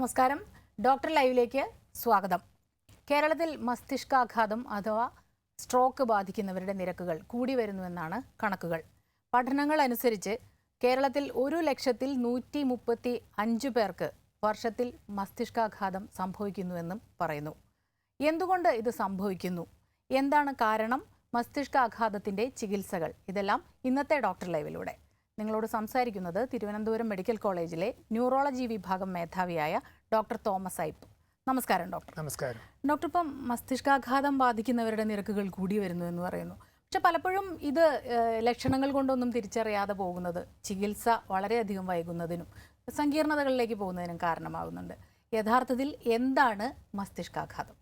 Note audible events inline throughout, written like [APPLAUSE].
നമസ്കാരം. ഡോക്ടർ ലൈവിലേക്ക് സ്വാഗതം. കേരളത്തിൽ മസ്തിഷ്കാഘാതം അഥവാ സ്ട്രോക്ക് ബാധിക്കുന്നവരുടെ നിരക്കുകൾ കൂടി വരുന്നുവെന്നാണ് കണക്കുകൾ. പഠനങ്ങൾ അനുസരിച്ച് കേരളത്തിൽ ഒരു ലക്ഷത്തിൽ നൂറ്റി മുപ്പത്തി അഞ്ച് പേർക്ക് വർഷത്തിൽ മസ്തിഷ്കാഘാതം സംഭവിക്കുന്നുവെന്നും പറയുന്നു. എന്തുകൊണ്ട് ഇത് സംഭവിക്കുന്നു? എന്താണ് കാരണം? മസ്തിഷ്കാഘാതത്തിന്റെ ചികിത്സകൾ. ഇതെല്ലാം ഇന്നത്തെ ഡോക്ടർ ലൈവിലൂടെ. നിങ്ങളോട് സംസാരിക്കുന്നത് തിരുവനന്തപുരം മെഡിക്കൽ കോളേജിലെ ന്യൂറോളജി വിഭാഗം മേധാവിയായ ഡോക്ടർ തോമസ് ഐപ്പ്. നമസ്കാരം ഡോക്ടർ. നമസ്കാരം. ഡോക്ടർ ഇപ്പം മസ്തിഷ്കാഘാതം ബാധിക്കുന്നവരുടെ നിരക്കുകൾ കൂടി വരുന്നു എന്ന് പറയുന്നു. പക്ഷെ പലപ്പോഴും ഇത് ലക്ഷണങ്ങൾ കൊണ്ടൊന്നും തിരിച്ചറിയാതെ പോകുന്നത് ചികിത്സ വളരെയധികം വൈകുന്നതിനും സങ്കീർണതകളിലേക്ക് പോകുന്നതിനും കാരണമാകുന്നുണ്ട് യഥാർത്ഥത്തിൽ എന്താണ് മസ്തിഷ്കാഘാതം?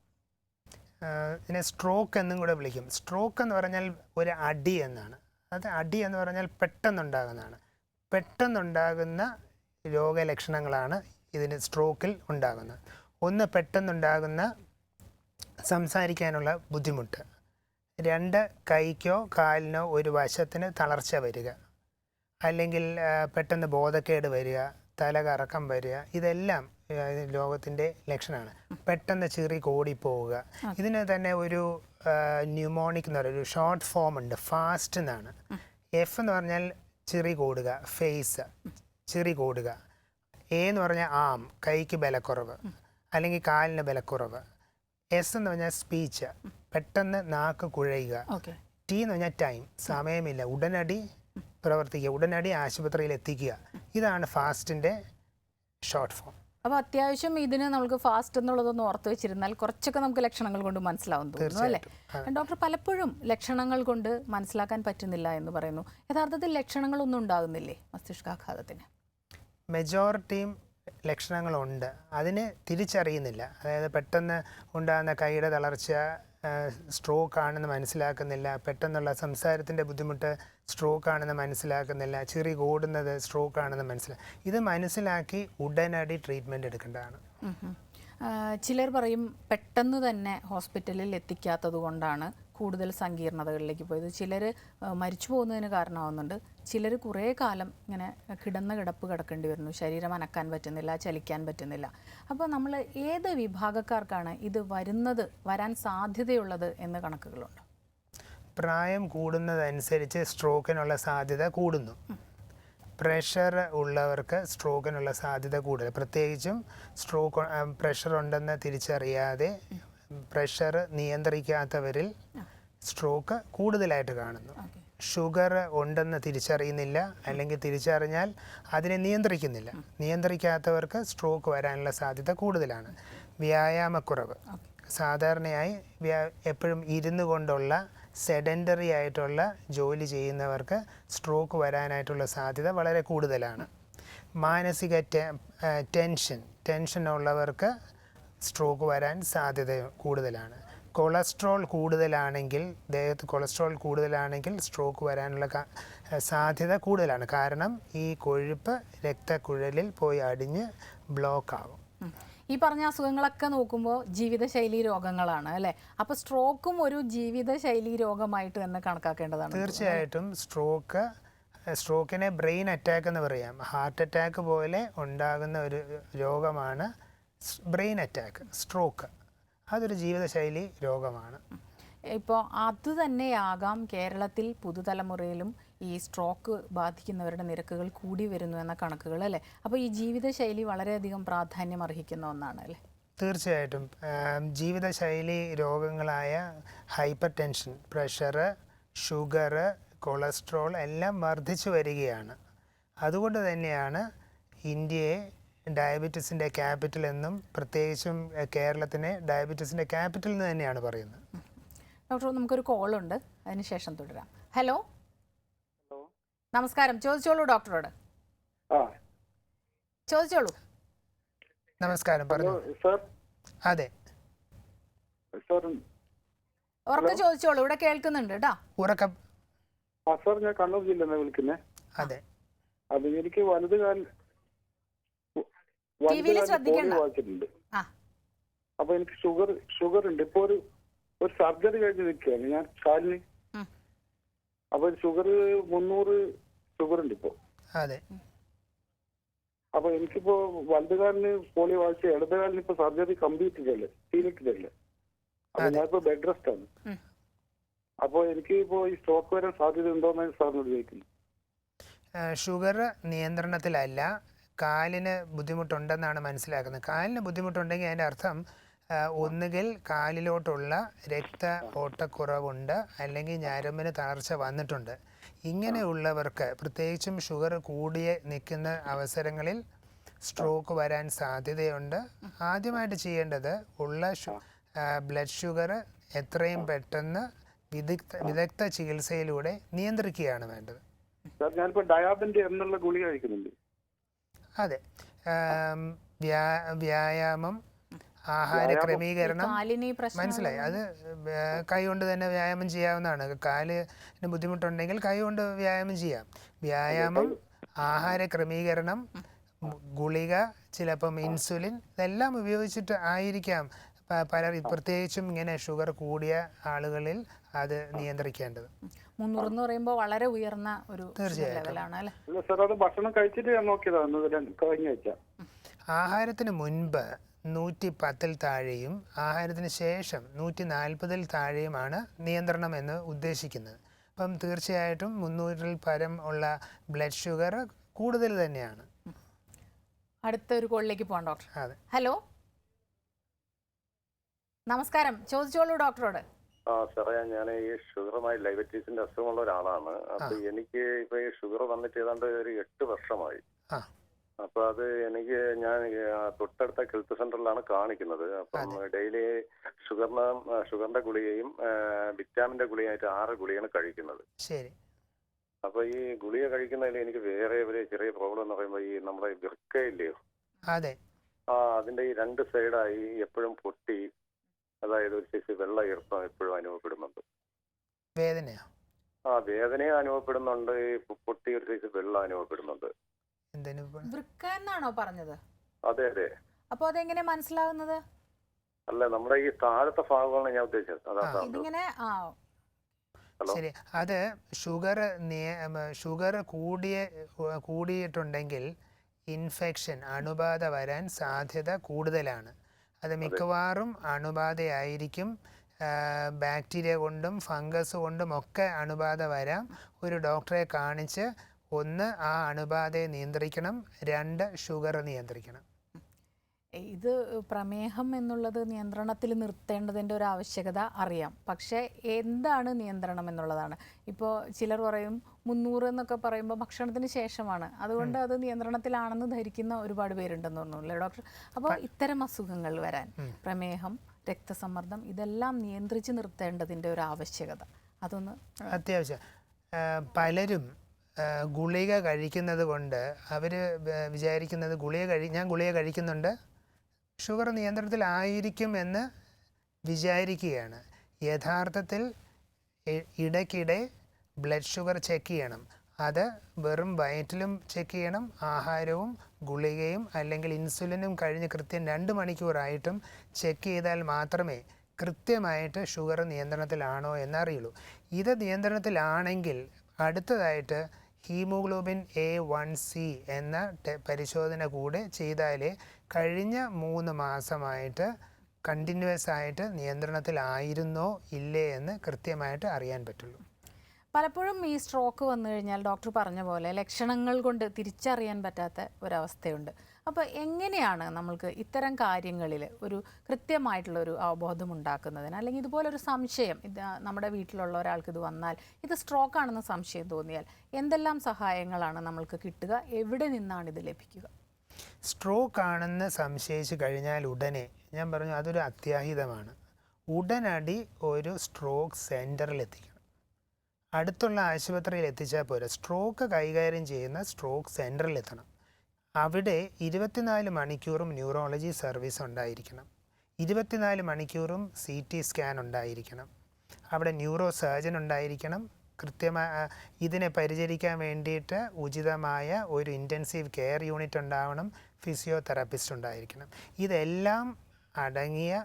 ഇതിനെ സ്ട്രോക്ക് എന്നും കൂടെ വിളിക്കും. സ്ട്രോക്ക് എന്ന് പറഞ്ഞാൽ ഒരു അടി എന്നാണ്. അത് അടി എന്ന് പറഞ്ഞാൽ പെട്ടെന്നുണ്ടാകുന്നതാണ്. പെട്ടെന്നുണ്ടാകുന്ന രോഗലക്ഷണങ്ങളാണ് ഇതിന് സ്ട്രോക്കിൽ ഉണ്ടാകുന്നത്. ഒന്ന് പെട്ടെന്നുണ്ടാകുന്ന സംസാരിക്കാനുള്ള ബുദ്ധിമുട്ട്. രണ്ട് കൈക്കോ കാലിനോ ഒരു വശത്തിന് തളർച്ച വരിക. അല്ലെങ്കിൽ പെട്ടെന്ന് ബോധക്കേട് വരിക തലകറക്കം വരിക ഇതെല്ലാം രോഗത്തിന്റെ ലക്ഷണമാണ്. പെട്ടെന്ന് ചിറി പോവുക ഇതിന് തന്നെ ഒരു ന്യൂമോണിക് എന്ന് പറയുന്ന ഒരു ഷോർട്ട് ഫോം ഉണ്ട്. ഫാസ്റ്റ് എന്നാണ്. എഫ് എന്ന് പറഞ്ഞാൽ ചിറി കൂടുക. ഫേസ്. ചിറി കൂടുക. എ എന്ന് പറഞ്ഞാൽ ആം. കൈക്ക് ബലക്കുറവ്. അല്ലെങ്കിൽ കാലിന് ബലക്കുറവ്. എസ് എന്ന് പറഞ്ഞാൽ സ്പീച്ച്. പെട്ടെന്ന് നാക്ക് കുഴയുക. ടി എന്ന് പറഞ്ഞാൽ ടൈം. സമയമില്ല. ഉടനടി പ്രവർത്തിക്കുക. ഉടനടി ആശുപത്രിയിൽ എത്തിക്കുക. ഇതാണ് ഫാസ്റ്റിന്റെ ഷോർട്ട് ഫോം. അപ്പൊ അത്യാവശ്യം ഇതിന് നമുക്ക് ഫാസ്റ്റ് എന്നുള്ളതൊന്ന് ഓർത്ത് വെച്ചിരുന്നാൽ കുറച്ചൊക്കെ നമുക്ക് ലക്ഷണങ്ങൾ കൊണ്ട് മനസ്സിലാവും തോന്നുന്നു അല്ലേ? ഡോക്ടർ പലപ്പോഴും ലക്ഷണങ്ങൾ കൊണ്ട് മനസ്സിലാക്കാൻ പറ്റുന്നില്ല എന്ന് പറയുന്നു. യഥാർത്ഥത്തിൽ ലക്ഷണങ്ങളൊന്നും ഉണ്ടാകുന്നില്ലേ മസ്തിഷ്കാഘാതത്തിന്? മെജോറിറ്റിയും ലക്ഷണങ്ങളുണ്ട്. അതിനെ തിരിച്ചറിയുന്നില്ല. അതായത് പെട്ടെന്ന് ഉണ്ടാകുന്ന കൈയുടെ തളർച്ച സ്ട്രോക്ക് ആണെന്ന് മനസ്സിലാക്കുന്നില്ല. പെട്ടെന്നുള്ള സംസാരത്തിന്റെ ബുദ്ധിമുട്ട് സ്ട്രോക്ക് ആണെന്ന് മനസ്സിലാക്കുന്നില്ല. ചെറിയ കൂടുന്നത് സ്ട്രോക്ക് ആണെന്ന് മനസ്സിലാക്കി ഇത് മനസ്സിലാക്കി ഉടനടി ട്രീറ്റ്മെന്റ് എടുക്കേണ്ടതാണ്. ചിലർ പറയും പെട്ടെന്ന് തന്നെ ഹോസ്പിറ്റലിൽ എത്തിക്കാത്തത് കൊണ്ടാണ്. കൂടുതൽ സങ്കീർണതകളിലേക്ക് പോയത്. ചിലർ മരിച്ചു പോകുന്നതിന് കാരണമാവുന്നുണ്ട്. ചിലർ കുറേ കാലം ഇങ്ങനെ കിടന്ന കിടപ്പ് കിടക്കേണ്ടി വരുന്നു. ശരീരം അനക്കാൻ പറ്റുന്നില്ല ചലിക്കാൻ പറ്റുന്നില്ല. അപ്പോൾ നമ്മൾ ഏത് വിഭാഗക്കാർക്കാണ് ഇത് വരുന്നത് വരാൻ സാധ്യതയുള്ളത് എന്ന് കണക്കുകളുണ്ട്? പ്രായം കൂടുന്നതനുസരിച്ച് സ്ട്രോക്കിനുള്ള സാധ്യത കൂടുന്നു. പ്രഷർ ഉള്ളവർക്ക് സ്ട്രോക്കിനുള്ള സാധ്യത കൂടുതൽ. പ്രത്യേകിച്ചും സ്ട്രോക്ക് പ്രഷർ ഉണ്ടെന്ന് തിരിച്ചറിയാതെ പ്രഷർ നിയന്ത്രിക്കാത്തവരിൽ സ്ട്രോക്ക് കൂടുതലായിട്ട് കാണുന്നു. ഷുഗർ ഉണ്ടെന്ന് തിരിച്ചറിയുന്നില്ല. അല്ലെങ്കിൽ തിരിച്ചറിഞ്ഞാൽ അതിനെ നിയന്ത്രിക്കുന്നില്ല. നിയന്ത്രിക്കാത്തവർക്ക് സ്ട്രോക്ക് വരാനുള്ള സാധ്യത കൂടുതലാണ്. വ്യായാമക്കുറവ്. സാധാരണയായി വ്യാ- എപ്പോഴും ഇരുന്നു കൊണ്ടുള്ള സെഡൻഡറി ആയിട്ടുള്ള ജോലി ചെയ്യുന്നവർക്ക് സ്ട്രോക്ക് വരാനായിട്ടുള്ള സാധ്യത വളരെ കൂടുതലാണ്. മാനസിക ടെൻഷൻ ടെൻഷൻ ഉള്ളവർക്ക് സ്ട്രോക്ക് വരാൻ സാധ്യത കൂടുതലാണ്. കൊളസ്ട്രോൾ കൂടുതലാണെങ്കിൽ ദേഹത്ത് കൊളസ്ട്രോൾ കൂടുതലാണെങ്കിൽ സ്ട്രോക്ക് വരാനുള്ള സാധ്യത കൂടുതലാണ്. കാരണം ഈ കൊഴുപ്പ് രക്തക്കുഴലിൽ പോയി അടിഞ്ഞ് ബ്ലോക്ക് ആകും ഈ പറഞ്ഞ അസുഖങ്ങളൊക്കെ നോക്കുമ്പോൾ ജീവിതശൈലി രോഗങ്ങളാണ് അല്ലേ? അപ്പോൾ സ്ട്രോക്കും ഒരു ജീവിതശൈലി രോഗമായിട്ട് തന്നെ കണക്കാക്കേണ്ടതാണ്. തീർച്ചയായിട്ടും സ്ട്രോക്ക് സ്ട്രോക്കിനെ ബ്രെയിൻ അറ്റാക്ക് എന്ന് പറയാം. ഹാർട്ട് അറ്റാക്ക് പോലെ ഉണ്ടാകുന്ന ഒരു രോഗമാണ് ബ്രെയിൻ അറ്റാക്ക് സ്ട്രോക്ക് അതൊരു ജീവിതശൈലി രോഗമാണ്. ഇപ്പോൾ അത് തന്നെയാകാം കേരളത്തിൽ പുതുതലമുറയിലും ഈ സ്ട്രോക്ക് ബാധിക്കുന്നവരുടെ നിരക്കുകൾ കൂടി വരുന്നു എന്ന കണക്കുകൾ അല്ലേ? അപ്പോൾ ഈ ജീവിതശൈലി വളരെയധികം പ്രാധാന്യം അർഹിക്കുന്ന ഒന്നാണ് അല്ലേ? തീർച്ചയായിട്ടും. ജീവിതശൈലി രോഗങ്ങളായ hypertension pressure sugar cholesterol എല്ലാം വർദ്ധിച്ചു വരികയാണ്. അതുകൊണ്ട് തന്നെയാണ് ഇന്ത്യയെ ഡയബറ്റീസിന്റെ ക്യാപിറ്റൽ എന്നും പ്രത്യേകിച്ചും കേരളത്തിനെ ഡയബറ്റീസിന്റെ ക്യാപിറ്റൽ എന്ന് തന്നെയാണ് പറയുന്നത്. ഡോക്ടർ നമുക്കൊരു കോളുണ്ട്. അതിനുശേഷം തുടരാം. ഹലോ? ഹലോ? നമസ്കാരം. ചോദിച്ചോളൂ ഡോക്ടറോട്. ചോദിച്ചോളൂ. നമസ്കാരം പറഞ്ഞു. സാർ. അതെ. ഉറക്കം ഉറക്കെ ചോദിച്ചോളൂ. ഇവിടെ കേൾക്കുന്നുണ്ട് കേട്ടോ ഉറക്കം സാർ ഞാൻ കണ്ണൂർ ജില്ലയിൽ വിളിക്കുന്നേ അതെ. അത് എനിക്ക് വലത് കാൽ ടി വിയിൽ ശ്രദ്ധിക്കണ്ട. വായിച്ചിട്ടുണ്ട് ആ അപ്പൊ എനിക്ക് ഷുഗർ ഷുഗർ ഉണ്ട് ഇപ്പൊ ഒരു ഒരു സർജറി കഴിഞ്ഞ് നിൽക്കുകയാണ്. ഞാൻ കാലിന്. അപ്പൊ ഷുഗർ മുന്നൂറ് ഷുഗർ ഉണ്ട് ഇപ്പൊ. അതെ. അപ്പൊ എനിക്കിപ്പോ വലതുകാലിന് പോളിയോ വായിച്ച ഇടതുകാലിന് ഇപ്പൊ സർജറി കംപ്ലീറ്റ് ചെയ്തല്ലേ തീരിട്ടില്ലേ അപ്പൊ. ഞാനിപ്പോ ബെഡ് റെസ്റ്റ് ആണ്. അപ്പൊ എനിക്ക് ഇപ്പോ ഈ സ്ട്രോക്ക് വരാൻ സാധ്യത ഉണ്ടോന്നാണ് സാറിനോട് ചോദിക്കുന്നത് ഷുഗർ നിയന്ത്രണത്തിലല്ല. കാലിന് ബുദ്ധിമുട്ടുണ്ടെന്നാണ് മനസ്സിലാക്കുന്നത്. കാലിന് ബുദ്ധിമുട്ടുണ്ടെങ്കിൽ അതിന്റെ അർത്ഥം ഒന്നുകിൽ കാലിലോട്ടുള്ള രക്ത ഓട്ടക്കുറവുണ്ട് അല്ലെങ്കിൽ ഞരമ്പിന് തളർച്ച വന്നിട്ടുണ്ട്. ഇങ്ങനെയുള്ളവർക്ക് പ്രത്യേകിച്ചും ഷുഗർ കൂടിയ നിൽക്കുന്ന അവസരങ്ങളിൽ സ്ട്രോക്ക് വരാൻ സാധ്യതയുണ്ട്. ആദ്യമായിട്ട് ചെയ്യേണ്ടത് ഉള്ള ബ്ലഡ് ഷുഗർ എത്രയും പെട്ടെന്ന് വിദഗ്ധ വിദഗ്ധ ചികിത്സയിലൂടെ നിയന്ത്രിക്കുകയാണ് വേണ്ടത്. സാർ ഞാനിപ്പോ ഡയാബിന്റെ എന്നുള്ള ഗുളിക കഴിക്കുന്നുണ്ട്. അതെ. വ്യായാമം ആഹാര ക്രമീകരണം. മനസ്സിലായി. അത് കൈകൊണ്ട് കൈ കൊണ്ട് തന്നെ വ്യായാമം ചെയ്യാവുന്നതാണ്. കാലിന് ബുദ്ധിമുട്ടുണ്ടെങ്കിൽ കൈ കൊണ്ട് വ്യായാമം ചെയ്യാം. വ്യായാമം ആഹാര ക്രമീകരണം ഗുളിക ചിലപ്പം ഇൻസുലിൻ ഇതെല്ലാം ഉപയോഗിച്ചിട്ട് ആയിരിക്കാം. പലർ പ്രത്യേകിച്ചും ഇങ്ങനെ ഷുഗർ കൂടിയ ആളുകളിൽ അത് നിയന്ത്രിക്കേണ്ടത്. മുന്നൂറ് എന്ന് പറയുമ്പോൾ വളരെ ഉയർന്ന ഒരു തീർച്ചയായിട്ടും. ലെവലാണ് അല്ലെ? അല്ല അത് ഭക്ഷണം കഴിച്ചിട്ട് നോക്കിയതാണ് ആഹാരത്തിന് മുൻപ് നൂറ്റി പത്തിൽ താഴെയും ആഹാരത്തിന് ശേഷം നൂറ്റി നാൽപ്പതിൽ താഴെയുമാണ് നിയന്ത്രണം എന്ന് ഉദ്ദേശിക്കുന്നത്. അപ്പം തീർച്ചയായിട്ടും മുന്നൂറിൽ പരം ഉള്ള ബ്ലഡ് ഷുഗർ കൂടുതൽ തന്നെയാണ്. അടുത്ത ഒരു കോളിലേക്ക് പോകാം ഡോക്ടർ. അതെ. ഹലോ? നമസ്കാരം. ചോദിച്ചോളൂ ഡോക്ടറോട്. ആ സാറേ ഞാൻ ഈ ഷുഗറുമായി ഡയബറ്റീസിന്റെ അസുഖമുള്ള ഒരാളാണ്. അപ്പൊ എനിക്ക് ഇപ്പൊ ഈ ഷുഗർ വന്നിട്ട് ഏതാണ്ട് ഒരു എട്ട് വർഷമായി. അപ്പൊ അത് എനിക്ക് ഞാൻ തൊട്ടടുത്ത ഹെൽത്ത് സെന്ററിലാണ് കാണിക്കുന്നത്. അപ്പം ഡെയിലി ഷുഗറിന് ഷുഗറിന്റെ ഗുളികയും വിറ്റാമിന്റെ ഗുളികയായിട്ട് ആറ് ഗുളികയാണ് കഴിക്കുന്നത്. ശരി. അപ്പൊ ഈ ഗുളിക കഴിക്കുന്നതിൽ എനിക്ക് വേറെ ഒരു ചെറിയ പ്രോബ്ലം എന്ന് പറയുമ്പോൾ ഈ നമ്മുടെ വൃക്കയില്ലയോ അതെ. ആ അതിന്റെ ഈ രണ്ട് സൈഡായി എപ്പോഴും പൊട്ടി അതായത് ഒരു ശിശു വെള്ള ഈർപ്പം എപ്പോഴും അനുഭവപ്പെടുന്നുണ്ട്. വേദനയോ? ആ വേദനയും അനുഭവപ്പെടുന്നുണ്ട് പൊട്ടി ഒരു ശിശു വെള്ളം അനുഭവപ്പെടുന്നുണ്ട്. വൃക്ക എന്നാണോ പറഞ്ഞത്? അതെ അതെ. അപ്പൊ അതെങ്ങനെ മനസ്സിലാവുന്നത്? അല്ല നമ്മുടെ ഈ താഴത്തെ ഭാഗമാണ് ഞാൻ ഉദ്ദേശിച്ചത്. ഇതിങ്ങനെ ആ. ശരി. അത് ഷുഗർ ഷുഗർ കൂടിയ കൂടിയിട്ടുണ്ടെങ്കിൽ ഇൻഫെക്ഷൻ അണുബാധ വരാൻ സാധ്യത കൂടുതലാണ്. അത് മിക്കവാറും അണുബാധയായിരിക്കും. ബാക്ടീരിയ കൊണ്ടും ഫംഗസ് കൊണ്ടും ഒക്കെ അണുബാധ വരാം. ഒരു ഡോക്ടറെ കാണിച്ച് ഒന്ന് ആ അണുബാധയെ നിയന്ത്രിക്കണം. രണ്ട് ഷുഗർ നിയന്ത്രിക്കണം. ഇത് പ്രമേഹം എന്നുള്ളത് നിയന്ത്രണത്തിൽ നിർത്തേണ്ടതിന്റെ ഒരു ആവശ്യകത അറിയാം. പക്ഷേ എന്താണ് നിയന്ത്രണം എന്നുള്ളതാണ്. ഇപ്പോൾ ചിലർ പറയും മുന്നൂറ് എന്നൊക്കെ പറയുമ്പോൾ ഭക്ഷണത്തിന് ശേഷമാണ്. അതുകൊണ്ട് അത് നിയന്ത്രണത്തിലാണെന്ന് ധരിക്കുന്ന ഒരുപാട് പേരുണ്ടെന്ന് തോന്നുന്നു അല്ലേ ഡോക്ടർ? അപ്പോൾ ഇത്തരം അസുഖങ്ങൾ വരാൻ പ്രമേഹം രക്തസമ്മർദ്ദം ഇതെല്ലാം നിയന്ത്രിച്ച് നിർത്തേണ്ടതിന്റെ ഒരു ആവശ്യകത. അതൊന്ന് അത്യാവശ്യം. പലരും ഗുളിക കഴിക്കുന്നത് കൊണ്ട് അവർ വിചാരിക്കുന്നത് ഗുളിക കഴി ഞാൻ ഗുളിക കഴിക്കുന്നുണ്ട്. ഷുഗർ നിയന്ത്രണത്തിലായിരിക്കും എന്ന് വിചാരിക്കുകയാണ്. യഥാർത്ഥത്തിൽ ഇടയ്ക്കിടെ ബ്ലഡ് ഷുഗർ ചെക്ക് ചെയ്യണം. അത് വെറും വയറ്റിലും ചെക്ക് ചെയ്യണം ആഹാരവും ഗുളികയും അല്ലെങ്കിൽ ഇൻസുലിനും കഴിഞ്ഞ് കൃത്യം രണ്ട് മണിക്കൂറായിട്ടും ചെക്ക് ചെയ്താൽ മാത്രമേ കൃത്യമായിട്ട് ഷുഗർ നിയന്ത്രണത്തിലാണോ എന്നറിയുള്ളൂ. ഇത് നിയന്ത്രണത്തിലാണെങ്കിൽ അടുത്തതായിട്ട് ഹീമോഗ്ലോബിൻ എ വൺ സി എന്ന പരിശോധന കൂടെ ചെയ്താലേ കഴിഞ്ഞ മൂന്ന് മാസമായിട്ട് കണ്ടിന്യൂസ് ആയിട്ട് നിയന്ത്രണത്തിലായിരുന്നോ ഇല്ലേ എന്ന് കൃത്യമായിട്ട് അറിയാൻ പറ്റുള്ളൂ. പലപ്പോഴും ഈ സ്ട്രോക്ക് വന്നു കഴിഞ്ഞാൽ ഡോക്ടർ പറഞ്ഞ പോലെ ലക്ഷണങ്ങൾ കൊണ്ട് തിരിച്ചറിയാൻ പറ്റാത്ത ഒരവസ്ഥയുണ്ട്. അപ്പോൾ എങ്ങനെയാണ് നമ്മൾക്ക് ഇത്തരം കാര്യങ്ങളിൽ ഒരു കൃത്യമായിട്ടുള്ള ഒരു അവബോധം ഉണ്ടാക്കുന്നതിന് അല്ലെങ്കിൽ ഇതുപോലൊരു സംശയം ഇത് നമ്മുടെ വീട്ടിലുള്ള ഒരാൾക്ക് ഇത് വന്നാൽ ഇത് സ്ട്രോക്ക് ആണെന്ന് സംശയം തോന്നിയാൽ എന്തെല്ലാം സഹായങ്ങളാണ് നമ്മൾക്ക് കിട്ടുക? എവിടെ നിന്നാണ് ഇത് ലഭിക്കുക? സ്ട്രോക്ക് ആണെന്ന് സംശയിച്ച് കഴിഞ്ഞാൽ ഉടനെ ഞാൻ പറഞ്ഞു അതൊരു അത്യാഹിതമാണ്. ഉടനടി ഒരു സ്ട്രോക്ക് സെന്ററിൽ എത്തിക്കണം. അടുത്തുള്ള ആശുപത്രിയിൽ എത്തിച്ചാൽ പോരാ. സ്ട്രോക്ക് കൈകാര്യം ചെയ്യുന്ന സ്ട്രോക്ക് സെന്ററിൽ എത്തണം. അവിടെ ഇരുപത്തിനാല് മണിക്കൂറും ന്യൂറോളജി സർവീസ് ഉണ്ടായിരിക്കണം. ഇരുപത്തിനാല് മണിക്കൂറും സി ടി സ്കാൻ ഉണ്ടായിരിക്കണം. അവിടെ ന്യൂറോ സർജൻ ഉണ്ടായിരിക്കണം കൃത്യമായ ഇതിനെ പരിചരിക്കാൻ വേണ്ടിയിട്ട് ഉചിതമായ ഒരു ഇന്റൻസീവ് കെയർ യൂണിറ്റ് ഉണ്ടാവണം. ഫിസിയോതെറാപ്പിസ്റ്റ് ഉണ്ടായിരിക്കണം ഇതെല്ലാം അടങ്ങിയ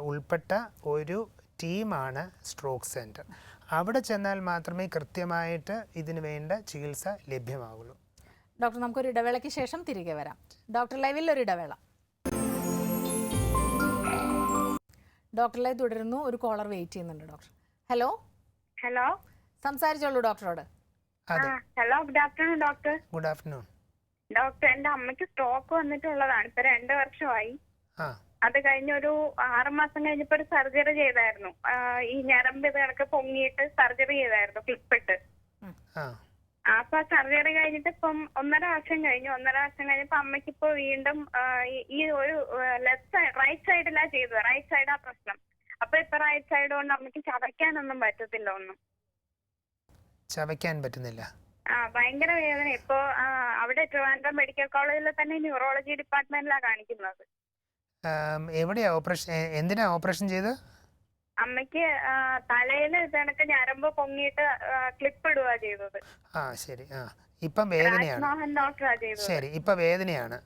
ഉൾപ്പെട്ട ഒരു ടീമാണ് സ്ട്രോക്ക് സെന്റർ. അവിടെ ചെന്നാൽ മാത്രമേ കൃത്യമായിട്ട് ഇതിനു വേണ്ട ചികിത്സ ലഭ്യമാവുള്ളൂ. ഡോക്ടർ നമുക്കൊരു ഇടവേളയ്ക്ക് ശേഷം തിരികെ വരാം. ഡോക്ടർ ലൈവിൽ ഒരു ഇടവേള. ഡോക്ടർ ലൈവ് തുടരുന്നു. ഒരു കോളർ വെയിറ്റ് ചെയ്യുന്നുണ്ട് ഡോക്ടർ. ഹലോ? ഹലോ? സംസാരിച്ചോളൂ ഡോക്ടറോട്. അതെ. Hello good afternoon doctor. Good afternoon. Doctor എന്റെ അമ്മയ്ക്ക് സ്ട്രോക്ക് വന്നിട്ടുള്ളതാണ്. ഇപ്പൊ രണ്ട് വർഷമായി. ആ. അത് കഴിഞ്ഞ ഒരു ആറ് മാസം കഴിഞ്ഞപ്പോ ഒരു സർജറി ചെയ്തായിരുന്നു. ആ, ഈ ഞരമ്പ് ഇത് കണക്ക് പൊങ്ങിയിട്ട് സർജറി ചെയ്തായിരുന്നു ക്ലിപ്പിട്ട് ആ. അപ്പൊ സർജറി കഴിഞ്ഞിട്ട് ഇപ്പം ഒന്നര വർഷം കഴിഞ്ഞു. ഒന്നര വർഷം കഴിഞ്ഞപ്പോ അമ്മയ്ക്ക് ഇപ്പൊ വീണ്ടും ആ, ഈ- ഈ ഒരു ലെഫ്റ്റ് സൈഡ് റൈറ്റ് സൈഡിലാ ചെയ്തത്. റൈറ്റ് സൈഡാ പ്രശ്നം. അപ്പൊ ഇപ്പൊ റൈറ്റ് സൈഡ് കൊണ്ട് അമ്മയ്ക്ക് ചതയ്ക്കാനൊന്നും പറ്റത്തില്ല ഒന്നും. ചവയ്ക്കാൻ പറ്റുന്നില്ല. ആ ഭയങ്കര വേദന. ഇപ്പോ അവിടെ ട്രിവാൻഡ്രം മെഡിക്കൽ കോളേജിൽ തന്നെ ന്യൂറോളജി ഡിപ്പാർട്ട്മെന്റിലാണ് കാണിക്കുന്നത്. എവിടെയാ ഓപ്പറേഷൻ എന്തിനാ ഓപ്പറേഷൻ ചെയ്ത് അമ്മയ്ക്ക് തലയിൽ ഇതണക്ക് ഞരമ്പ് പൊങ്ങിയിട്ട് ക്ലിപ്പ് ഇടുക ചെയ്തത്. ആ ശരി ആ. ഇപ്പം വേദനയാണ്. രാജ്മോഹൻ ഡോക്ടറാ ചെയ്തത്. ശരി ഇപ്പൊ വേദനയാണ്.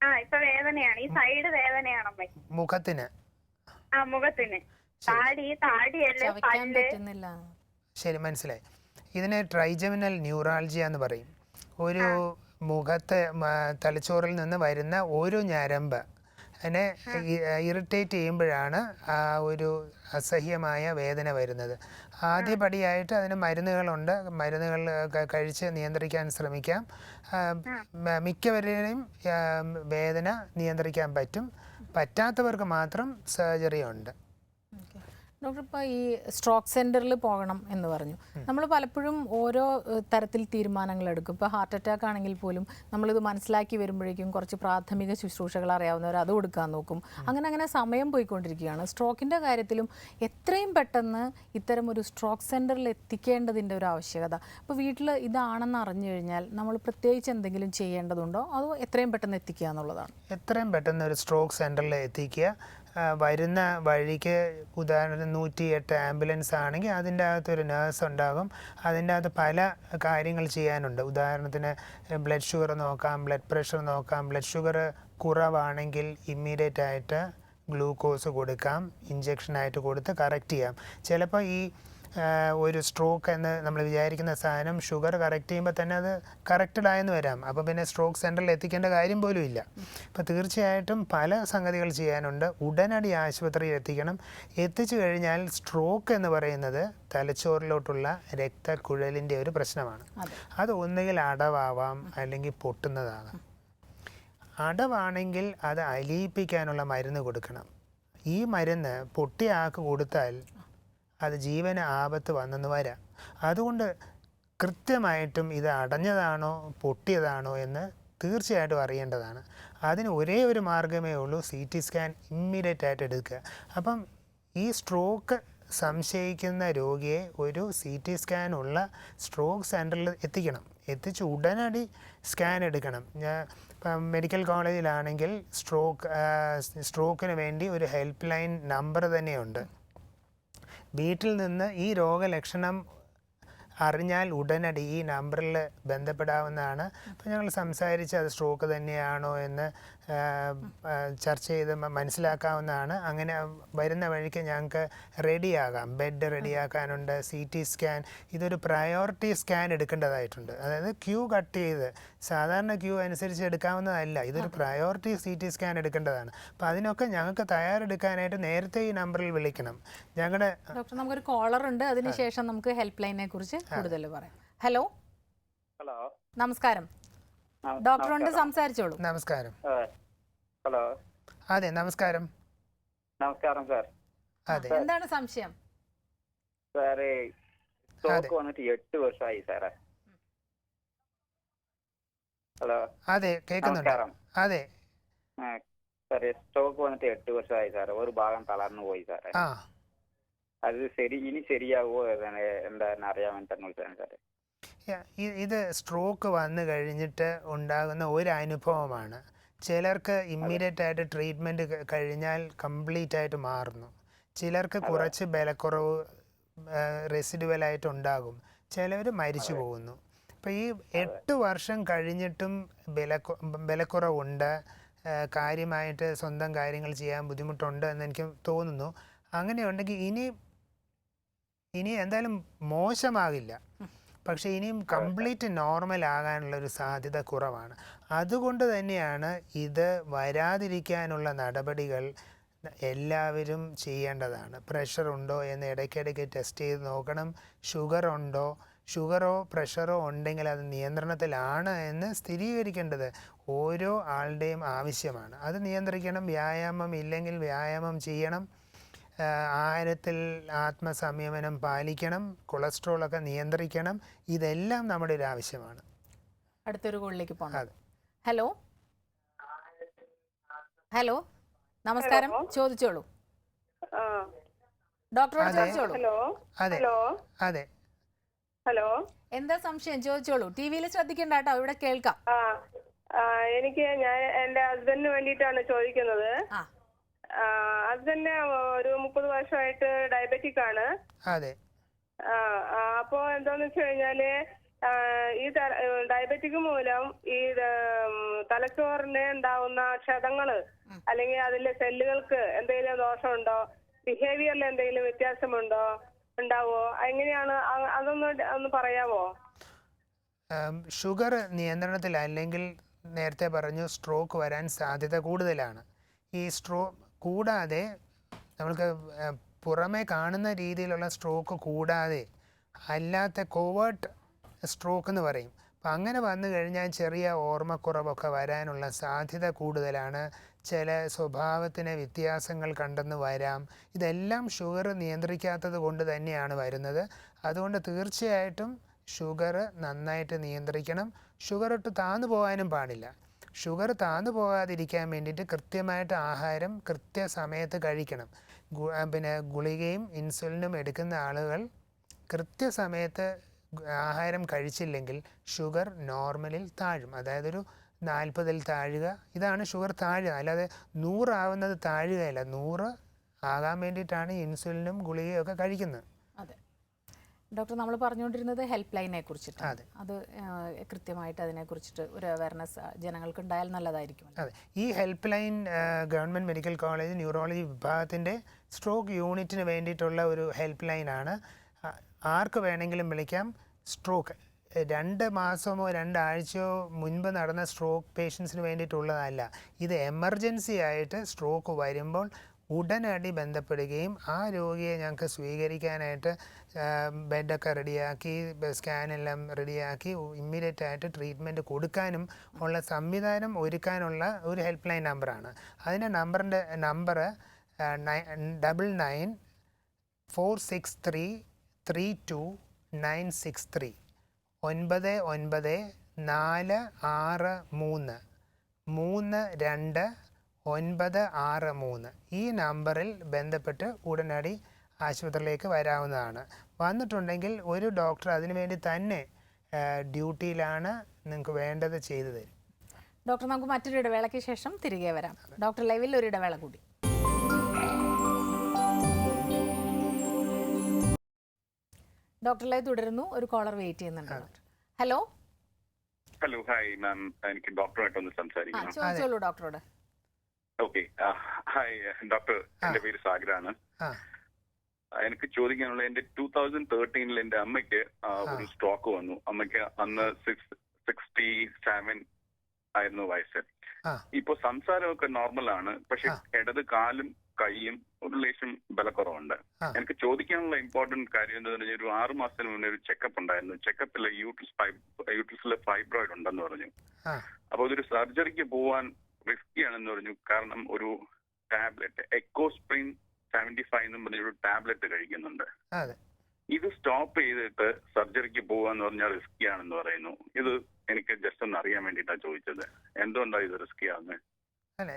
ആ ഇപ്പൊ വേദനയാണ്. ഈ സൈഡ് വേദനയാണ് അമ്മയ്ക്ക്. മുഖത്തിന്. ആ മുഖത്തിന്. താടി താടിയല്ലേ പല്ല്? ശരി മനസ്സിലായി. ഇതിനെ ട്രൈജമിനൽ ന്യൂറാൾജിയ എന്ന് പറയും. ഒരു മുഖത്ത് തലച്ചോറിൽ നിന്ന് വരുന്ന ഒരു ഞരമ്പ് അതിനെ ഇറിറ്റേറ്റ് ചെയ്യുമ്പോഴാണ് ആ ഒരു അസഹ്യമായ വേദന വരുന്നത്. ആദ്യപടിയായിട്ട് അതിന് മരുന്നുകളുണ്ട്. മരുന്നുകൾ കഴിച്ച് നിയന്ത്രിക്കാൻ ശ്രമിക്കാം. മിക്കവരുടെയും മിക്കവരെയും വേദന നിയന്ത്രിക്കാൻ പറ്റും. പറ്റാത്തവർക്ക് മാത്രം സർജറി ഉണ്ട് ഡോക്ടർ ഇപ്പോൾ ഈ സ്ട്രോക്ക് സെന്ററിൽ പോകണം എന്ന് പറഞ്ഞു. നമ്മൾ പലപ്പോഴും ഓരോ തരത്തിൽ തീരുമാനങ്ങൾ എടുക്കും ഇപ്പോൾ ഹാർട്ട് അറ്റാക്ക് ആണെങ്കിൽ പോലും നമ്മളിത് മനസ്സിലാക്കി വരുമ്പോഴേക്കും കുറച്ച് പ്രാഥമിക ശുശ്രൂഷകൾ അറിയാവുന്നവർ അത് കൊടുക്കാൻ നോക്കും. അങ്ങനെ അങ്ങനെ സമയം പോയിക്കൊണ്ടിരിക്കുകയാണ്. സ്ട്രോക്കിന്റെ കാര്യത്തിലും എത്രയും പെട്ടെന്ന് ഇത്തരം ഒരു സ്ട്രോക്ക് സെന്ററിൽ എത്തിക്കേണ്ടതിന്റെ ഒരു ആവശ്യകത. ഇപ്പോൾ വീട്ടിൽ ഇതാണെന്ന് അറിഞ്ഞു കഴിഞ്ഞാൽ നമ്മൾ പ്രത്യേകിച്ച് എന്തെങ്കിലും ചെയ്യേണ്ടതുണ്ടോ? അതോ എത്രയും പെട്ടെന്ന് എത്തിക്കുക എന്നുള്ളതാണ്? എത്രയും പെട്ടെന്ന് ഒരു സ്ട്രോക്ക് സെന്ററിൽ എത്തിക്കുക. വരുന്ന വഴിക്ക് ഉദാഹരണത്തിന് നൂറ്റിയെട്ട് ആംബുലൻസ് ആണെങ്കിൽ അതിന്റെ ഒരു നേഴ്സ് ഉണ്ടാകും. അതിന്റെ അകത്ത് പല കാര്യങ്ങൾ ചെയ്യാനുണ്ട്. ഉദാഹരണത്തിന് ബ്ലഡ് ഷുഗർ നോക്കാം ബ്ലഡ് പ്രഷർ നോക്കാം ബ്ലഡ് ഷുഗർ കുറവാണെങ്കിൽ ഇമ്മീഡിയറ്റ് ആയിട്ട് ഗ്ലൂക്കോസ് കൊടുക്കാം ഇഞ്ചക്ഷനായിട്ട് കൊടുത്ത് കറക്റ്റ് ചെയ്യാം. ചിലപ്പോൾ ഈ ഒരു സ്ട്രോക്ക് എന്ന് നമ്മൾ വിചാരിക്കുന്ന സാധനം ഷുഗർ കറക്റ്റ് ചെയ്യുമ്പോൾ തന്നെ അത് കറക്റ്റഡ് ആയെന്ന് വരാം. അപ്പോൾ പിന്നെ സ്ട്രോക്ക് സെന്ററിൽ എത്തിക്കേണ്ട കാര്യം പോലും ഇല്ല. അപ്പോൾ തീർച്ചയായിട്ടും പല സംഗതികൾ ചെയ്യാനുണ്ട്. ഉടനടി ആശുപത്രിയിൽ എത്തിക്കണം. എത്തിച്ചു കഴിഞ്ഞാൽ സ്ട്രോക്ക് എന്ന് പറയുന്നത് തലച്ചോറിലോട്ടുള്ള രക്തക്കുഴലിന്റെ ഒരു പ്രശ്നമാണ്. അത്. ഒന്നുകിൽ അടവാവാം അല്ലെങ്കിൽ പൊട്ടുന്നതാണ്. അടവാണെങ്കിൽ അത് അലിയിപ്പിക്കാനുള്ള മരുന്ന് കൊടുക്കണം. ഈ മരുന്ന് പൊട്ടിയ ആൾക്ക് കൊടുത്താൽ അത് ജീവന് ആപത്ത് വന്നെന്ന് വരാം. അതുകൊണ്ട് കൃത്യമായിട്ടും ഇത് അടഞ്ഞതാണോ പൊട്ടിയതാണോ എന്ന് തീർച്ചയായിട്ടും അറിയേണ്ടതാണ്. അതിന് ഒരേ ഒരു മാർഗമേ ഉള്ളൂ സി ടി സ്കാൻ ഇമ്മീഡിയറ്റ് ആയിട്ട് എടുക്കുക. അപ്പം ഈ സ്ട്രോക്ക് സംശയിക്കുന്ന രോഗിയെ ഒരു സി ടി സ്കാൻ ഉള്ള സ്ട്രോക്ക് സെന്ററിൽ എത്തിക്കണം. എത്തിച്ച് ഉടനടി സ്കാൻ എടുക്കണം. ഞാൻ മെഡിക്കൽ കോളേജിലാണെങ്കിൽ സ്ട്രോക്ക് സ്ട്രോക്കിന് വേണ്ടി ഒരു ഹെൽപ്പ് ലൈൻ നമ്പർ തന്നെയുണ്ട്. വീട്ടിൽ നിന്ന് ഈ രോഗലക്ഷണം അറിഞ്ഞാൽ ഉടനടി ഈ നമ്പറിൽ ബന്ധപ്പെടാവുന്നതാണ്. അപ്പോൾ ഞങ്ങൾ സംസാരിച്ച് അത് സ്ട്രോക്ക് തന്നെയാണോ എന്ന് ചർച്ച ചെയ്ത് മനസ്സിലാക്കാവുന്നതാണ്. അങ്ങനെ വരുന്ന വഴിക്ക് ഞങ്ങൾക്ക് റെഡിയാകാം. ബെഡ് റെഡിയാക്കാനുണ്ട് സി ടി സ്കാൻ. ഇതൊരു പ്രയോറിറ്റി സ്കാൻ എടുക്കേണ്ടതായിട്ടുണ്ട്. അതായത് ക്യൂ കട്ട് ചെയ്ത് സാധാരണ ക്യൂ അനുസരിച്ച് എടുക്കാവുന്നതല്ല. ഇതൊരു പ്രയോറിറ്റി സി ടി സ്കാൻ എടുക്കേണ്ടതാണ്. അപ്പം അതിനൊക്കെ ഞങ്ങൾക്ക് തയ്യാറെടുക്കാനായിട്ട് നേരത്തെ ഈ നമ്പറിൽ വിളിക്കണം. ഞങ്ങളുടെ ഡോക്ടർ നമുക്കൊരു കോളർ ഉണ്ട്. അതിനുശേഷം നമുക്ക് ഹെൽപ്പ് ലൈനെ കുറിച്ച് കൂടുതൽ പറയാം. ഹലോ? ഹലോ. നമസ്കാരം. നമസ്കാരം. സംസാരിച്ചോളൂ. നമസ്കാരം. ഹലോ. അതെ നമസ്കാരം. നമസ്കാരം സാർ. അതെ. എന്താണ് സംശയം? സാറേ സ്റ്റോക്ക് അതെ. വന്നിട്ട് എട്ട് വർഷമായി സാറേ. ഹലോ. അതെ കേൾക്കുന്നുണ്ട് അതെ. സാറേ സ്റ്റോക്ക് വന്നിട്ട് എട്ട് വർഷമായി സാറേ. ഒരു ഭാഗം തളർന്നു പോയി സാറേ. ആ. അത് ശരി ഇനി ശരിയാവോ? എന്താ അറിയാൻ വേണ്ടി തന്നെ വിളിച്ചാണ് സാറേ. ഇത് സ്ട്രോക്ക് വന്നു കഴിഞ്ഞിട്ട് ഉണ്ടാകുന്ന ഒരു അനുഭവമാണ് ചിലർക്ക് ഇമ്മീഡിയറ്റ് ആയിട്ട് ട്രീറ്റ്മെന്റ് കഴിഞ്ഞാൽ കംപ്ലീറ്റ് ആയിട്ട് മാറുന്നു. ചിലർക്ക് കുറച്ച് ബലക്കുറവ് റെസിഡുവൽ ആയിട്ട് ഉണ്ടാകും. ചിലർ മരിച്ചു പോകുന്നു. അപ്പോൾ ഈ എട്ട് വർഷം കഴിഞ്ഞിട്ടും ബലക്കു ബലക്കുറവുണ്ട്. കാര്യമായിട്ട് സ്വന്തം കാര്യങ്ങൾ ചെയ്യാൻ ബുദ്ധിമുട്ടുണ്ട് എന്ന് എനിക്ക് തോന്നുന്നു. അങ്ങനെയുണ്ടെങ്കിൽ ഇനി ഇനി എന്തായാലും മോശമാകില്ല. പക്ഷേ ഇനിയും കംപ്ലീറ്റ് നോർമൽ ആകാനുള്ള ഒരു സാധ്യത കുറവാണ്. അതുകൊണ്ട് തന്നെയാണ് ഇത് വരാതിരിക്കാനുള്ള നടപടികൾ എല്ലാവരും ചെയ്യേണ്ടതാണ്. പ്രഷർ ഉണ്ടോ എന്ന് ഇടയ്ക്കിടയ്ക്ക് ടെസ്റ്റ് ചെയ്ത് നോക്കണം. ഷുഗർ ഉണ്ടോ? ഷുഗറോ പ്രഷറോ ഉണ്ടെങ്കിൽ അത് നിയന്ത്രണത്തിലാണ് എന്ന് സ്ഥിരീകരിക്കേണ്ടത് ഓരോ ആളുടെയും ആവശ്യമാണ്. അത് നിയന്ത്രിക്കണം വ്യായാമം ഇല്ലെങ്കിൽ വ്യായാമം ചെയ്യണം. ആഹാരത്തിൽ ആത്മസംയമനം പാലിക്കണം കൊളസ്ട്രോളൊക്കെ നിയന്ത്രിക്കണം ഇതെല്ലാം നമ്മുടെ ഒരു ആവശ്യമാണ്. അടുത്തൊരു കോളിലേക്ക് പോകാം. ഹലോ? ഹലോ? നമസ്കാരം. ചോദിച്ചോളൂ. ഡോക്ടറോട് ചോദിച്ചോളൂ. ഹലോ? അതെ. ഹലോ? അതെ. ഹലോ? എന്താ സംശയം? ചോദിച്ചോളൂ. ടി വിയിൽ ശ്രദ്ധിക്കണ്ട കേട്ടോ ഇവിടെ കേൾക്കാം. എനിക്ക് ഞാൻ എന്റെ ഹസ്ബൻഡിന് വേണ്ടിയിട്ടാണ് ചോദിക്കുന്നത്. ആ തന്നെ ഒരു മുപ്പത് വർഷമായിട്ട് ഡയബറ്റിക് ആണ്. അതെ. അപ്പോ എന്താന്ന് വെച്ച് കഴിഞ്ഞാൽ ഈ ഡയബറ്റിക് മൂലം ഈ തലച്ചോറിന് ഉണ്ടാവുന്ന ക്ഷതങ്ങൾ അല്ലെങ്കിൽ അതിലെ സെല്ലുകൾക്ക് എന്തെങ്കിലും ദോഷമുണ്ടോ? ബിഹേവിയറിൽ എന്തെങ്കിലും വ്യത്യാസമുണ്ടോ? ഉണ്ടാവോ? എങ്ങനെയാണ്? അതൊന്ന് ഒന്ന് പറയാമോ? ഷുഗർ നിയന്ത്രണത്തിൽ അല്ലെങ്കിൽ നേരത്തെ പറഞ്ഞു സ്ട്രോക്ക് വരാൻ സാധ്യത കൂടുതലാണ്. ഈ സ്ട്രോ കൂടാതെ നമ്മൾക്ക് പുറമേ കാണുന്ന രീതിയിലുള്ള സ്ട്രോക്ക് കൂടാതെ അല്ലാത്ത കോവേർട്ട് സ്ട്രോക്ക് എന്ന് പറയും. അപ്പം അങ്ങനെ വന്നു കഴിഞ്ഞാൽ ചെറിയ ഓർമ്മക്കുറവൊക്കെ വരാനുള്ള സാധ്യത കൂടുതലാണ്. ചില സ്വഭാവത്തിന് വ്യത്യാസങ്ങൾ കണ്ടെന്ന് വരാം. ഇതെല്ലാം ഷുഗർ നിയന്ത്രിക്കാത്തത് കൊണ്ട് തന്നെയാണ് വരുന്നത്. അതുകൊണ്ട് തീർച്ചയായിട്ടും ഷുഗർ നന്നായിട്ട് നിയന്ത്രിക്കണം. ഷുഗർ ഒട്ട് താന്നു പോകാനും പാടില്ല. ഷുഗർ താന്നു പോകാതിരിക്കാൻ വേണ്ടിയിട്ട് കൃത്യമായിട്ട് ആഹാരം കൃത്യസമയത്ത് കഴിക്കണം. പിന്നെ ഗുളികയും ഇൻസുലിനും എടുക്കുന്ന ആളുകൾ കൃത്യസമയത്ത് ആഹാരം കഴിച്ചില്ലെങ്കിൽ ഷുഗർ നോർമലിൽ താഴും. അതായത് ഒരു നാൽപ്പതിൽ താഴുക ഇതാണ് ഷുഗർ താഴുക. അല്ലാതെ നൂറാവുന്നത് താഴുകയല്ല നൂറ് ആകാൻ വേണ്ടിയിട്ടാണ് ഇൻസുലിനും ഗുളികയും ഒക്കെ കഴിക്കുന്നത്. ഡോക്ടർ നമ്മൾ പറഞ്ഞുകൊണ്ടിരുന്നത് ഹെൽപ്പ് ലൈനെ കുറിച്ചിട്ട് അതെ. അത് കൃത്യമായിട്ട് അതിനെ കുറിച്ചിട്ട് ഒരു അവയർനെസ് ജനങ്ങൾക്ക് ഉണ്ടായാൽ നല്ലതായിരിക്കും. അതെ. ഈ help line government medical college neurology വിഭാഗത്തിന്റെ സ്ട്രോക്ക് യൂണിറ്റിന് വേണ്ടിയിട്ടുള്ള ഒരു ഹെൽപ്പ് ലൈനാണ് ആണ് ആർക്ക് വേണമെങ്കിലും വിളിക്കാം. സ്ട്രോക്ക് രണ്ട് മാസമോ രണ്ടാഴ്ചയോ മുൻപ് നടന്ന സ്ട്രോക്ക് പേഷ്യൻസിന് വേണ്ടിയിട്ടുള്ളതല്ല. ഇത് എമർജൻസി ആയിട്ട് സ്ട്രോക്ക് വരുമ്പോൾ ഉടനടി ബന്ധപ്പെടുകയും ആ രോഗിയെ ഞങ്ങൾക്ക് സ്വീകരിക്കാനായിട്ട് ബെഡൊക്കെ റെഡിയാക്കി സ്കാനെല്ലാം റെഡിയാക്കി ഇമ്മീഡിയറ്റ് ആയിട്ട് ട്രീറ്റ്മെന്റ് കൊടുക്കാനും ഉള്ള സംവിധാനം ഒരുക്കാനുള്ള ഒരു ഹെൽപ്പ് ലൈൻ നമ്പറാണ്. അതിന്റെ നമ്പറിന്റെ number double nine four six three three two nine six three ഒൻപത് ഒൻപത് നാല് ആറ് മൂന്ന് മൂന്ന് രണ്ട് ഒൻപത് ആറ് മൂന്ന്. ഈ നമ്പറിൽ ബന്ധപ്പെട്ട് ഉടനടി ആശുപത്രിയിലേക്ക് വരാവുന്നതാണ്. വന്നിട്ടുണ്ടെങ്കിൽ ഒരു ഡോക്ടർ അതിനുവേണ്ടി തന്നെ ഡ്യൂട്ടിയിലാണ് നിങ്ങൾക്ക് വേണ്ടത് ചെയ്തു തരും. ഡോക്ടർ നമുക്ക് മറ്റൊരു ഇടവേളയ്ക്ക് ശേഷം തിരികെ വരാം. ഡോക്ടർ ലൈവിൽ ഒരു ഇടവേള കൂടി. ഡോക്ടർ ലൈവ് തുടരുന്നു. ഒരു കോളർ വെയിറ്റ് ചെയ്യുന്നുണ്ട് ഹലോ? Hello hi ma'am. എനിക്ക് ഡോക്ടറായിട്ട് ഒന്ന് സംസാരിക്കാം ചോദിച്ചോളൂ ഡോക്ടറോട്. ഓക്കെ ഹായ് ഡോക്ടർ എന്റെ പേര് സാഗരാണ്. എനിക്ക് ചോദിക്കാനുള്ള എന്റെ ടൂ തൗസൻഡ് തേർട്ടീനിൽ എന്റെ അമ്മയ്ക്ക് ഒരു സ്ട്രോക്ക് വന്നു. അമ്മയ്ക്ക് അന്ന് സിക്സ് സിക്സ്റ്റി സെവൻ ആയിരുന്നു വയസ്സ്. ഇപ്പോ സംസാരമൊക്കെ നോർമൽ ആണ്. പക്ഷെ. ഇടത് കാലും കൈയും ഒരു ലേശം ബലക്കുറവുണ്ട്. എനിക്ക് ചോദിക്കാനുള്ള ഇമ്പോർട്ടന്റ് കാര്യം എന്താ പറഞ്ഞാൽ ഒരു ആറു മാസത്തിന് മുന്നേ ഒരു ചെക്കപ്പ് ഉണ്ടായിരുന്നു. ചെക്കപ്പിൽ യൂട്രസ് യൂട്രസിലെ ഫൈബ്രോയിഡ് ഉണ്ടെന്ന് പറഞ്ഞു. അപ്പൊ അതൊരു സർജറിക്ക് പോവാൻ റിസ്കി ആണെന്ന് പറഞ്ഞു. കാരണം ഒരു ടാബ്ലറ്റ് എക്കോസ്പ്രിൻ സെവന്റി ഫൈവ് എന്നും പറഞ്ഞ ഒരു ടാബ്ലറ്റ് കഴിക്കുന്നുണ്ട്. ഇത് സ്റ്റോപ്പ് ചെയ്തിട്ട് സർജറിക്ക് പോവാന്ന് പറഞ്ഞാൽ റിസ്കി ആണെന്ന് പറയുന്നു. ഇത് എനിക്ക് ജസ്റ്റ് ഒന്ന് അറിയാൻ വേണ്ടിയിട്ടാണ് ചോദിച്ചത്. എന്തുകൊണ്ടാണ് ഇത് റിസ്കി ആകുന്നത് അല്ല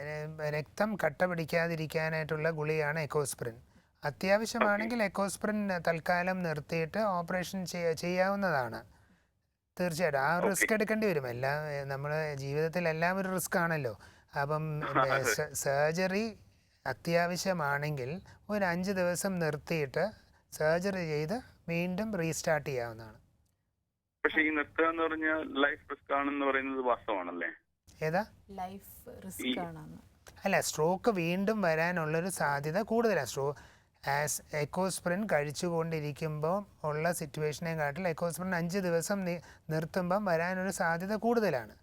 രക്തം കട്ട പിടിക്കാതിരിക്കാനായിട്ടുള്ള ഗുളിയാണ് എക്കോസ്പ്രിൻ അത്യാവശ്യമാണെങ്കിൽ എക്കോസ്പ്രിൻ തൽക്കാലം നിർത്തിയിട്ട് ഓപ്പറേഷൻ ചെയ്യാവുന്നതാണ്. തീർച്ചയായിട്ടും. ആ റിസ്ക് എടുക്കേണ്ടി വരും. എല്ലാം നമ്മുടെ ജീവിതത്തിൽ എല്ലാം ഒരു റിസ്ക് ആണല്ലോ. അപ്പം [LAUGHS] സർജറി അത്യാവശ്യമാണെങ്കിൽ ഒരു അഞ്ച് ദിവസം നിർത്തിയിട്ട് സർജറി ചെയ്ത് വീണ്ടും റീസ്റ്റാർട്ട് ചെയ്യാവുന്നതാണ്. പക്ഷേ ഈ നിർത്തുക എന്ന് പറഞ്ഞാൽ ലൈഫ് റിസ്ക് ആണെന്ന് പറയുന്നത് വാസ്തവമാണല്ലേ? ഏതാ? ലൈഫ് റിസ്ക് ആണെന്ന്. അല്ല സ്ട്രോക്ക് വീണ്ടും വരാനുള്ളൊരു സാധ്യത കൂടുതലാണ് സ്ട്രോ ആസ് എക്കോസ്പ്രിൻ കഴിച്ചുകൊണ്ടിരിക്കുമ്പോൾ ഉള്ള സിറ്റുവേഷനെ കാട്ടിൽ എക്കോസ്പ്രിൻ അഞ്ച് ദിവസം നിർത്തുമ്പം വരാനൊരു സാധ്യത കൂടുതലാണ്.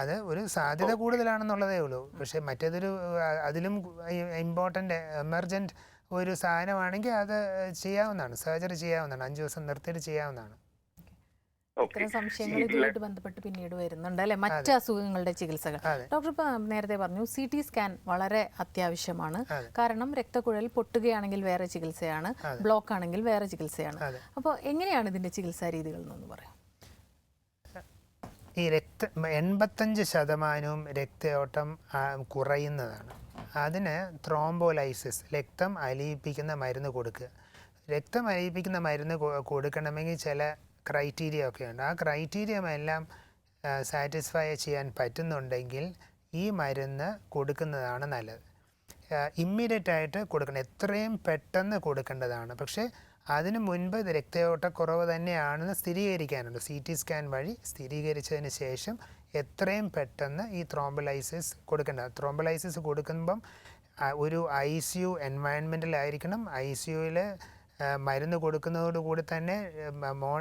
അത് ഒരു സാധ്യത കൂടുതലാണെന്നുള്ളതേ ഉള്ളൂ. പക്ഷെ മറ്റേതൊരു അതിലും ഇമ്പോർട്ടന്റ് എമർജന്റ് ഒരു സാധനമാണെങ്കിൽ അത് ചെയ്യാവുന്നതാണ്. സർജറി ചെയ്യാവുന്നതാണ്. അഞ്ച് ദിവസം നിർത്തിയിട്ട് ചെയ്യാവുന്നതാണ്. ഇത്തരം സംശയങ്ങൾ ഇതുമായിട്ട് ബന്ധപ്പെട്ട് പിന്നീട് വരുന്നുണ്ട് അല്ലെ? മറ്റ് അസുഖങ്ങളുടെ ചികിത്സകൾ. ഡോക്ടർ ഇപ്പൊ നേരത്തെ പറഞ്ഞു സി ടി സ്കാൻ വളരെ അത്യാവശ്യമാണ്. കാരണം രക്തക്കുഴൽ പൊട്ടുകയാണെങ്കിൽ വേറെ ചികിത്സയാണ്. ബ്ലോക്ക് ആണെങ്കിൽ വേറെ ചികിത്സയാണ്. അപ്പോൾ എങ്ങനെയാണ് ഇതിന്റെ ചികിത്സാ രീതികൾ എന്നൊന്ന് പറയാം. ഈ രക്ത എൺപത്തഞ്ച് ശതമാനവും രക്തയോട്ടം കുറയുന്നതാണ്. അതിന് ത്രോംബോലൈസിസ് രക്തം അലിയിപ്പിക്കുന്ന മരുന്ന് കൊടുക്കുക. രക്തം അലിയിപ്പിക്കുന്ന മരുന്ന് കൊടുക്കണമെങ്കിൽ ചില ക്രൈറ്റീരിയ ഒക്കെ ഉണ്ട്. ആ ക്രൈറ്റീരിയ എല്ലാം സാറ്റിസ്ഫൈ ചെയ്യാൻ പറ്റുന്നുണ്ടെങ്കിൽ ഈ മരുന്ന് കൊടുക്കുന്നതാണ് നല്ലത്. ഇമ്മീഡിയറ്റ് ആയിട്ട് കൊടുക്കണം. എത്രയും പെട്ടെന്ന് കൊടുക്കേണ്ടതാണ്. പക്ഷേ അതിനു മുൻപ് രക്തയോട്ടക്കുറവ് തന്നെയാണെന്ന് സ്ഥിരീകരിക്കാനുണ്ട്. സി ടി സ്കാൻ വഴി സ്ഥിരീകരിച്ചതിന് ശേഷം എത്രയും പെട്ടെന്ന് ഈ ത്രോംബലൈസിസ് കൊടുക്കേണ്ടത് ത്രോംബലൈസിസ് കൊടുക്കുമ്പം ഒരു ഐ സി യു എൻവയൺമെന്റിലായിരിക്കണം ഐ സി യുവിൽ മരുന്ന് കൊടുക്കുന്നതോടുകൂടി തന്നെ മോ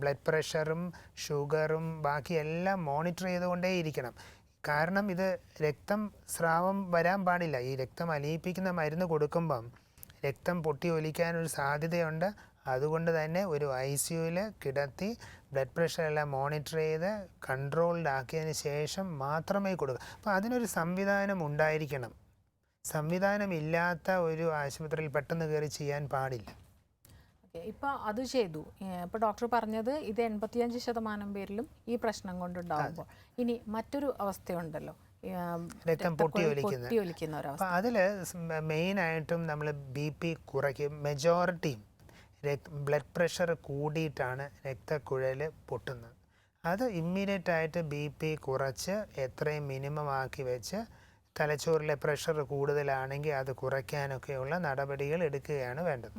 ബ്ലഡ് പ്രഷറും ഷുഗറും ബാക്കി എല്ലാം മോണിറ്റർ ചെയ്തുകൊണ്ടേ ഇരിക്കണം കാരണം ഇത് രക്തം സ്രാവം വരാൻ പാടില്ല. ഈ രക്തം അലിയിപ്പിക്കുന്ന മരുന്ന് കൊടുക്കുമ്പം രക്തം പൊട്ടി ഒലിക്കാനൊരു സാധ്യതയുണ്ട്. അതുകൊണ്ട് തന്നെ ഒരു ഐ സിയുവിൽ കിടത്തി ബ്ലഡ് പ്രഷറെല്ലാം മോണിറ്റർ ചെയ്ത് കൺട്രോൾഡ് ആക്കിയതിന് ശേഷം മാത്രമേ കൊടുക്കുക അപ്പോൾ അതിനൊരു സംവിധാനം ഉണ്ടായിരിക്കണം. സംവിധാനമില്ലാത്ത ഒരു ആശുപത്രിയിൽ പെട്ടെന്ന് കയറി ചെയ്യാൻ പാടില്ല. ഇപ്പോൾ അത് ചെയ്തു. ഇപ്പോൾ ഡോക്ടർ പറഞ്ഞത് ഇത് എൺപത്തിയഞ്ച് ശതമാനം പേരിലും ഈ പ്രശ്നം കൊണ്ടുണ്ടാകുമ്പോൾ ഇനി മറ്റൊരു അവസ്ഥയുണ്ടല്ലോ. രക്തം പൊട്ടി ഒലിക്കുന്നത് അതിൽ മെയിനായിട്ടും നമ്മൾ ബി പി കുറയ്ക്കും. മെജോറിറ്റിയും ബ്ലഡ് പ്രഷർ കൂടിയിട്ടാണ് രക്തക്കുഴൽ പൊട്ടുന്നത്. അത് ഇമ്മീഡിയറ്റ് ആയിട്ട് ബി പി കുറച്ച് എത്രയും മിനിമം ആക്കി വെച്ച് തലച്ചോറിലെ പ്രഷർ കൂടുതലാണെങ്കിൽ അത് കുറയ്ക്കാനൊക്കെയുള്ള നടപടികൾ എടുക്കുകയാണ് വേണ്ടത്.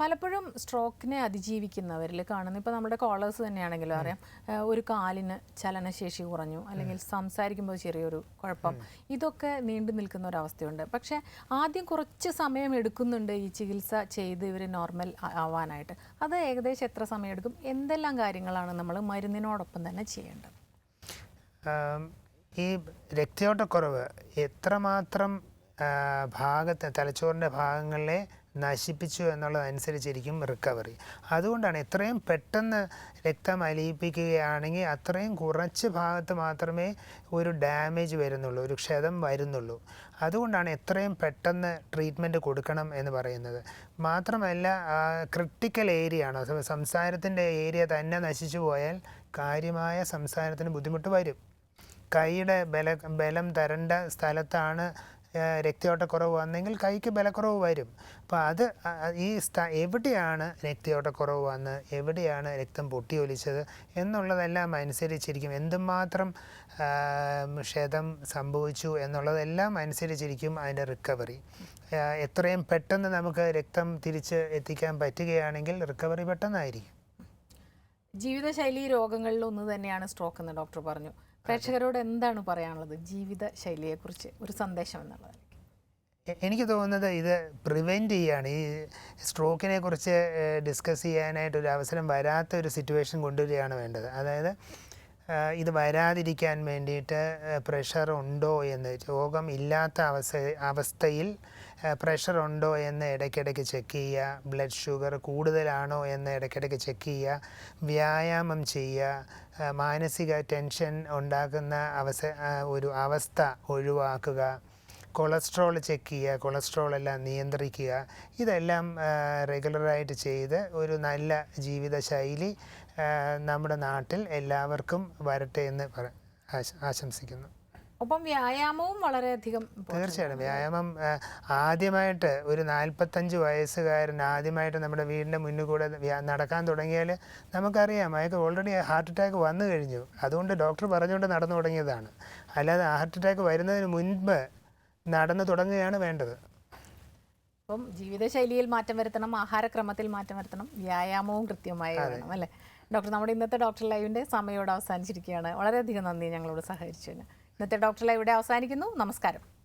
പലപ്പോഴും സ്ട്രോക്കിനെ അതിജീവിക്കുന്നവരിൽ കാണുന്ന ഇപ്പോൾ നമ്മുടെ കോളേഴ്സ് തന്നെയാണെങ്കിലും അറിയാം. ഒരു കാലിന് ചലനശേഷി കുറഞ്ഞു അല്ലെങ്കിൽ സംസാരിക്കുമ്പോൾ ചെറിയൊരു കുഴപ്പം. ഇതൊക്കെ നീണ്ടു നിൽക്കുന്ന ഒരവസ്ഥയുണ്ട് പക്ഷേ ആദ്യം കുറച്ച് സമയം എടുക്കുന്നുണ്ട് ഈ ചികിത്സ ചെയ്ത് ഇവർ നോർമൽ ആവാനായിട്ട്. അത് ഏകദേശം എത്ര സമയം എടുക്കും? എന്തെല്ലാം കാര്യങ്ങളാണ് നമ്മൾ മരുന്നിനോടൊപ്പം തന്നെ ചെയ്യേണ്ടത്? ഈ രക്തയോട്ടക്കുറവ് എത്രമാത്രം ഭാഗത്ത് തലച്ചോറിന്റെ ഭാഗങ്ങളെ നശിപ്പിച്ചു എന്നുള്ളതനുസരിച്ചിരിക്കും റിക്കവറി അതുകൊണ്ടാണ് എത്രയും പെട്ടെന്ന് രക്തം അലിയിപ്പിക്കുകയാണെങ്കിൽ അത്രയും കുറച്ച് ഭാഗത്ത് മാത്രമേ ഒരു ഡാമേജ് വരുന്നുള്ളൂ ഒരു ക്ഷതം വരുന്നുള്ളൂ. അതുകൊണ്ടാണ് എത്രയും പെട്ടെന്ന് ട്രീറ്റ്മെന്റ് കൊടുക്കണം എന്ന് പറയുന്നത്. മാത്രമല്ല ക്രിട്ടിക്കൽ ഏരിയ ആണ്. സംസാരത്തിന്റെ ഏരിയ തന്നെ നശിച്ചു പോയാൽ കാര്യമായ സംസാരത്തിന് ബുദ്ധിമുട്ട് വരും. കൈയുടെ ബല ബലം തരേണ്ട സ്ഥലത്താണ് രക്തയോട്ടക്കുറവ് വന്നെങ്കിൽ കൈക്ക് ബലക്കുറവ് വരും. അപ്പോൾ അത് ഈ സ്ഥ എവിടെയാണ് രക്തയോട്ടക്കുറവ് വന്ന് എവിടെയാണ് രക്തം പൊട്ടിയൊലിച്ചത് എന്നുള്ളതെല്ലാം അനുസരിച്ചിരിക്കും. എന്തുമാത്രം ക്ഷതം സംഭവിച്ചു എന്നുള്ളതെല്ലാം അനുസരിച്ചിരിക്കും അതിന്റെ റിക്കവറി. എത്രയും പെട്ടെന്ന് നമുക്ക് രക്തം തിരിച്ച് എത്തിക്കാൻ പറ്റുകയാണെങ്കിൽ റിക്കവറി പെട്ടെന്നായിരിക്കും. ജീവിതശൈലി രോഗങ്ങളിൽ ഒന്ന് തന്നെയാണ് സ്ട്രോക്ക് എന്ന് ഡോക്ടർ പറഞ്ഞു. പ്രേക്ഷകരോട് എന്താണ് പറയാനുള്ളത് ജീവിത ജീവിതശൈലിയെക്കുറിച്ച് ഒരു സന്ദേശം എന്നുള്ളത് എനിക്ക് തോന്നുന്നത് ഇത് പ്രിവെന്റ് ചെയ്യാണ്. ഈ സ്ട്രോക്കിനെ കുറിച്ച് ഡിസ്കസ് ചെയ്യാനായിട്ട് ഒരു അവസരം വരാത്ത ഒരു സിറ്റുവേഷൻ കൊണ്ടുവരികയാണ് വേണ്ടത്. അതായത് ഇത് വരാതിരിക്കാൻ വേണ്ടിയിട്ട് പ്രഷർ ഉണ്ടോ എന്ന് രോഗം ഇല്ലാത്ത അവസ്ഥ അവസ്ഥയിൽ പ്രഷർ ഉണ്ടോ എന്ന് ഇടയ്ക്കിടയ്ക്ക് ചെക്ക് ചെയ്യുക. ബ്ലഡ് ഷുഗർ കൂടുതലാണോ എന്ന് ഇടയ്ക്കിടയ്ക്ക് ചെക്ക് ചെയ്യുക. വ്യായാമം ചെയ്യുക. മാനസിക ടെൻഷൻ ഉണ്ടാക്കുന്ന അവസ ഒരു അവസ്ഥ ഒഴിവാക്കുക. കൊളസ്ട്രോൾ ചെക്ക് ചെയ്യുക. കൊളസ്ട്രോൾ എല്ലാം നിയന്ത്രിക്കുക. ഇതെല്ലാം റെഗുലറായിട്ട് ചെയ്ത് ഒരു നല്ല ജീവിതശൈലി നമ്മുടെ നാട്ടിൽ എല്ലാവർക്കും വരട്ടെ എന്ന് ആശംസിക്കുന്നു. ഒപ്പം വ്യായാമവും വളരെയധികം തീർച്ചയായിട്ടും. വ്യായാമം ആദ്യമായിട്ട് ഒരു നാൽപ്പത്തഞ്ച് വയസ്സുകാരൻ ആദ്യമായിട്ട് നമ്മുടെ വീടിന്റെ മുന്നിൽ കൂടെ നടക്കാൻ തുടങ്ങിയാൽ നമുക്കറിയാം അയാൾക്ക് ഓൾറെഡി ഹാർട്ട് അറ്റാക്ക് വന്നു കഴിഞ്ഞു. അതുകൊണ്ട് ഡോക്ടർ പറഞ്ഞുകൊണ്ട് നടന്നു തുടങ്ങിയതാണ്. അല്ലാതെ ഹാർട്ട് അറ്റാക്ക് വരുന്നതിന് മുൻപ് നടന്നു തുടങ്ങുകയാണ് വേണ്ടത്. അപ്പം ജീവിതശൈലിയിൽ മാറ്റം വരുത്തണം ആഹാരക്രമത്തിൽ മാറ്റം വരുത്തണം വ്യായാമവും കൃത്യമായി വേണം അല്ലേ? ഡോക്ടർ നമ്മുടെ ഇന്നത്തെ ഡോക്ടർ ലൈവിന്റെ സമയോട് അവസാനിച്ചിരിക്കുകയാണ്. വളരെയധികം നന്ദി ഞങ്ങളോട് സഹകരിച്ചതിന്. ഇന്നത്തെ ഡോക്ടർ ലൈവ് ഇവിടെ അവസാനിക്കുന്നു. നമസ്കാരം.